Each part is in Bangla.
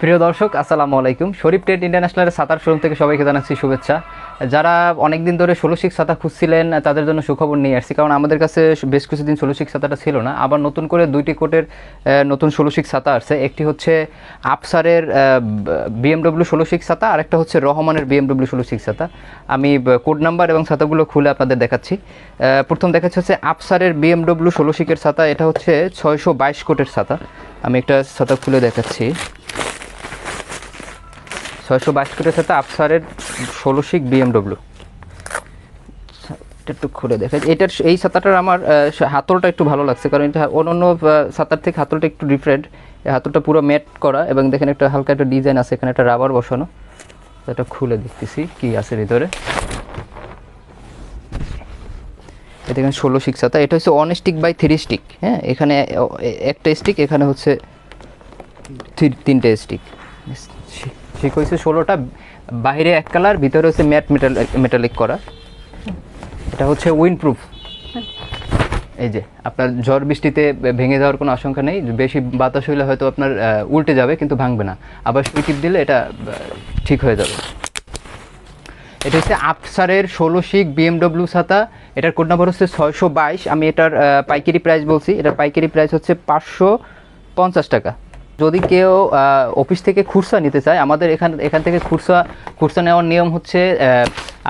প্রিয় দর্শক, আসসালামু আলাইকুম। শরীফ টেট ইন্টারন্যাশনালের সাঁতার শোরুম থেকে সবাইকে জানাচ্ছি শুভেচ্ছা। যারা অনেক দিন ধরে ষোলো শিক ছাতা খুঁজছিলেন, তাদের জন্য সুখবর নিয়ে আসছি। কারণ আমাদের কাছে বেশ কিছুদিন ষোলো শিক ছাতাটা ছিল না। আবার নতুন করে দুইটি কোটের নতুন ষোলো শিক ছাতা আসছে। একটি হচ্ছে আফসারের বিএমডব্লিউ ষোলো শিক ছাতা আর একটা হচ্ছে রহমানের বিএমডব্লিউ ষোলো শিক ছাতা আমি কোড নাম্বার এবং ছাতাগুলো খুলে আপনাদের দেখাচ্ছি। প্রথম দেখাচ্ছি হচ্ছে আফসারের বিএমডব্লিউ ষোলো শিকের ছাতা এটা হচ্ছে ছয়শো বাইশ কোটের ছাতা আমি একটা ছাতা খুলে দেখাচ্ছি। ছয়শো বাইশ কোটের সাথে আপসারের ষোলো শিক বিএমডব্লিউ একটু খুলে দেখেন। এটার এই ছাতাটার আমার হাতলটা একটু ভালো লাগছে, কারণ এটা অন্য অন্য ছাতার থেকে হাতলটা একটু ডিফারেন্ট হাতলটা পুরো ম্যাট করা এবং দেখেন একটা হালকা একটা ডিজাইন আছে, এখানে একটা রাবার বসানো। এটা খুলে দেখতেছি কি আছে ভিতরে। এটা এখানে ষোলো শিক ছাতা। এটা হচ্ছে one stick by three stick হ্যাঁ? এখানে একটা স্টিক এখানে হচ্ছে তিনটে স্টিক ঠিক হয়েছে, ষোলোটা। বাইরে এক কালার, ভিতরে হচ্ছে ম্যাট মেটাল মেটালিক করা। এটা হচ্ছে উইন্ড প্রুফ এই যে, আপনার ঝড় বৃষ্টিতে ভেঙে যাওয়ার কোনো আশঙ্কা নেই। বেশি বাতাস হইলে হয়তো আপনার উল্টে যাবে, কিন্তু ভাঙবে না। আবার সুই টিপ দিলে এটা ঠিক হয়ে যাবে। এটা হচ্ছে আফসারের ষোলো শিক বিএমডব্লিউ ছাতা। এটার কোড নাম্বার হচ্ছে ছয়শো বাইশ। আমি এটার পাইকারি প্রাইস বলছি। এটার পাইকারি প্রাইস হচ্ছে পাঁচশো পঞ্চাশ টাকা। যদি কেউ অফিস থেকে খুরসা নিতে চায়, আমাদের এখান এখান থেকে খুরসা খুরসা নেওয়ার নিয়ম হচ্ছে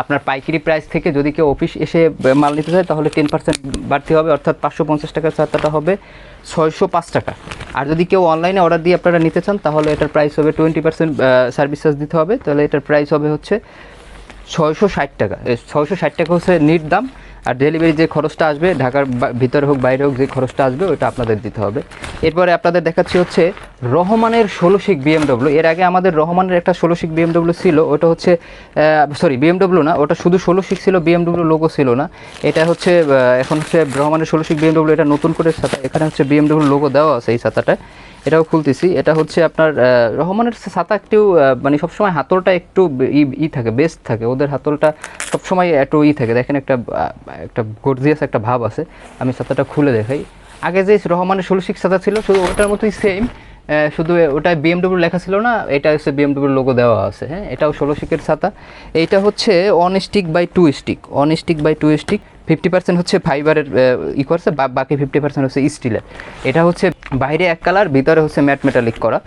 আপনার পাইকারি প্রাইস থেকে যদি কেউ অফিস এসে মাল নিতে চায়, তাহলে টেন পার্সেন্ট বাড়তি হবে, অর্থাৎ পাঁচশো পঞ্চাশ টাকার ছাতাটা হবে ছয়শো পাঁচ টাকা। আর যদি কেউ অনলাইনে অর্ডার দিয়ে আপনারা নিতে চান, তাহলে এটার প্রাইস হবে টোয়েন্টি পার্সেন্ট সার্ভিস চার্জ দিতে হবে। তাহলে এটার প্রাইস হবে হচ্ছে ছয়শো ষাট টাকা। ছয়শো ষাট টাকা হচ্ছে নিট দাম। আর ডেলিভারি যে খরচটা আসবে, ঢাকার ভিতরে হোক, বাইরে হোক যে খরচটা আসবে ওটা আপনাদের দিতে হবে। এরপরে আপনাদের দেখাচ্ছি হচ্ছে রহমানের ষোলোশিক বিএমডব্লিউ এর আগে আমাদের রহমানের একটা ষোলোশিক বিএমডব্লিউ ছিল, ওটা হচ্ছে সরি বিএমডব্লিউ না, ওটা শুধু ষোলোশিক ছিল বিএমডব্লিউ লোগো ছিল না। এটা হচ্ছে এখন হচ্ছে রহমানের ষোলোশিক বিএমডব্লিউ এটা নতুন করে ছাতা, এখানে হচ্ছে বিএমডব্লিউ লোগো দেওয়া আছে এই ছাতাটায় এটাও খুলতেছি। এটা হচ্ছে আপনার রহমানের ছাতা একটু মানে সবসময় হাতলটা একটু ই থাকে, বেস্ট থাকে। ওদের হাতলটা সবসময় একটু ই থাকে। দেখেন একটা একটা গর্জিয়াস একটা ভাব আছে। আমি ছাতাটা খুলে দেখাই। আগে যে রহমানের ষোলশিক ছাতা ছিল, শুধু ওটার মতোই সেম শুধু ওটা বিএমডব্লিউ লেখা ছিল না, এটা হচ্ছে বিএমডব্লিউ লোগো দেওয়া আছে। হ্যাঁ এটাও ষোলো শিকের ছাতা। এইটা হচ্ছে one stick by two stick one stick by two stick fifty percent হচ্ছে ফাইবারের ই করছে বাকি ফিফটি পার্সেন্ট হচ্ছে স্টিলের এটা হচ্ছে বাইরে এক কালার, ভিতরে হচ্ছে ম্যাট মেটালিক করা।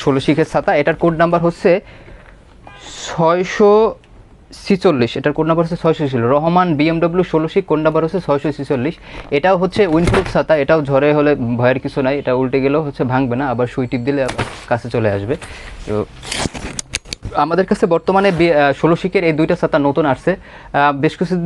ষোলো শিখের ছাতা, এটার কোড নাম্বার হচ্ছে ছয়শো ছিচল্লিশ, এটার কোড নাম্বার হচ্ছে ছয়শো ছিল রহমান বিএমডব্লিউ ষোলো শিখ কোড নাম্বার হচ্ছে ছয়শো ছিচল্লিশ। এটাও হচ্ছে উইনপ্রুফ ছাতা, এটাও ঝড়ে হলে ভয়ের কিছু নাই, এটা উল্টে গেলেও হচ্ছে ভাঙবে না, আবার সুই টিপ দিলে কাছে চলে আসবে। তো আমাদের কাছে বর্তমানে ষোলো শিকের এই দুইটা ছাতা নতুন আসছে। বেশ কিছু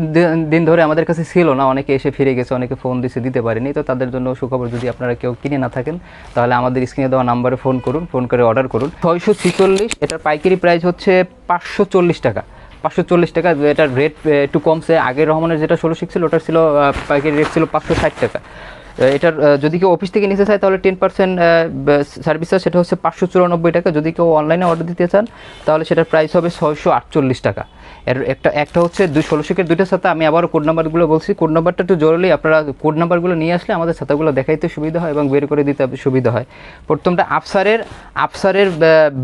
দিন- ধরে আমাদের কাছে ছিল না, অনেকে এসে ফিরে গেছে, অনেকে ফোন দিছে, দিতে পারেনি। তো তাদের জন্য সুখবর যদি আপনারা কেউ কিনে না থাকেন, তাহলে আমাদের স্ক্রিনে দেওয়া নাম্বারে ফোন করুন ফোন করে অর্ডার করুন। ছয়শো ছিচল্লিশ, এটার পাইকারি প্রাইস হচ্ছে পাঁচশো চল্লিশ টাকা। পাঁচশো চল্লিশ টাকা, এটার রেট একটু কমছে। আগের রহমানের যেটা ষোলো শিক ছিল ওটার ছিল পাইকারি রেট ছিল পাঁচশো ষাট টাকা। এটার যদি কেউ অফিস থেকে নিতে চায়, তাহলে টেন পার্সেন্ট সার্ভিস চার্জ সেটা হচ্ছে পাঁচশো চুরানব্বই টাকা। যদি কেউ অনলাইনে অর্ডার দিতে চান, তাহলে সেটার প্রাইস হবে ছয়শো আটচল্লিশ টাকা। এর একটা একটা হচ্ছে দুই, ষোলো শিকের দুইটার সাথে আমি আবারও কোড নাম্বারগুলো বলছি। কোড নাম্বারটা একটু জরুরি। আপনারা কোড নাম্বারগুলো নিয়ে আসলে আমাদের ছাতাগুলো দেখাইতে সুবিধা হয় এবং বের করে দিতে সুবিধা হয়। প্রথমটা আফসারের আফসারের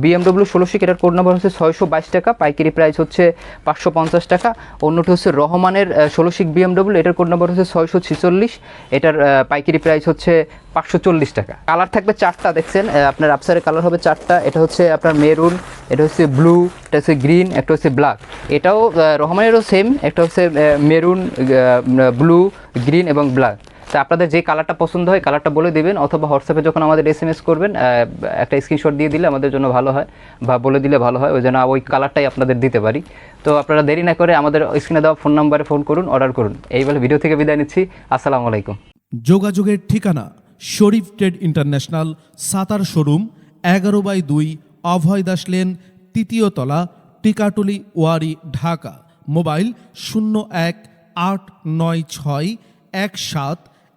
বিএমডব্লিউ ষোলো শিক এটার কোড নাম্বার হচ্ছে ছয়শো বাইশ টাকা, পাইকারি প্রাইস হচ্ছে পাঁচশো পঞ্চাশ টাকা। অন্যটি হচ্ছে রহমানের ষোলো শিক বিএমডব্লিউ এটার কোড নাম্বার হচ্ছে ছয়শো ছিচল্লিশ, এটার পাইকারি প্রাইস হচ্ছে পাঁচশো চল্লিশ টাকা। কালার থাকবে চারটা, দেখছেন আপনার আপসারের কালার হবে চারটা, এটা হচ্ছে আপনার মেরুন, এটা হচ্ছে ব্লু, এটা হচ্ছে গ্রিন, একটা হচ্ছে ব্ল্যাক। এটাও রহমানেরও সেম একটা হচ্ছে মেরুন ব্লু, গ্রিন এবং ব্ল্যাক। তা আপনাদের যে কালারটা পছন্দ হয় কালারটা বলে দিবেন, অথবা হোয়াটসঅ্যাপে যখন আমাদের এস এম এস করবেন একটা স্ক্রিনশট দিয়ে দিলে আমাদের জন্য ভালো হয়, বা বলে দিলে ভালো হয়, ওই জন্য ওই কালারটাই আপনাদের দিতে পারি। তো আপনারা দেরি না করে আমাদের স্ক্রিনে দেওয়া ফোন নাম্বারে ফোন করুন অর্ডার করুন। এই বলে ভিডিও থেকে বিদায় নিচ্ছি, আসসালামু আলাইকুম। যোগাযোগের ঠিকানা, শরীফ ট্রেড ইন্টারন্যাশনাল, সাতার শোরুম, এগারো বাই দুই, অভয় দাস লেন, তৃতীয় তলা, টিকাটুলি, ওয়ারি, ঢাকা। মোবাইল শূন্য এক আট নয় ছয় এক সাত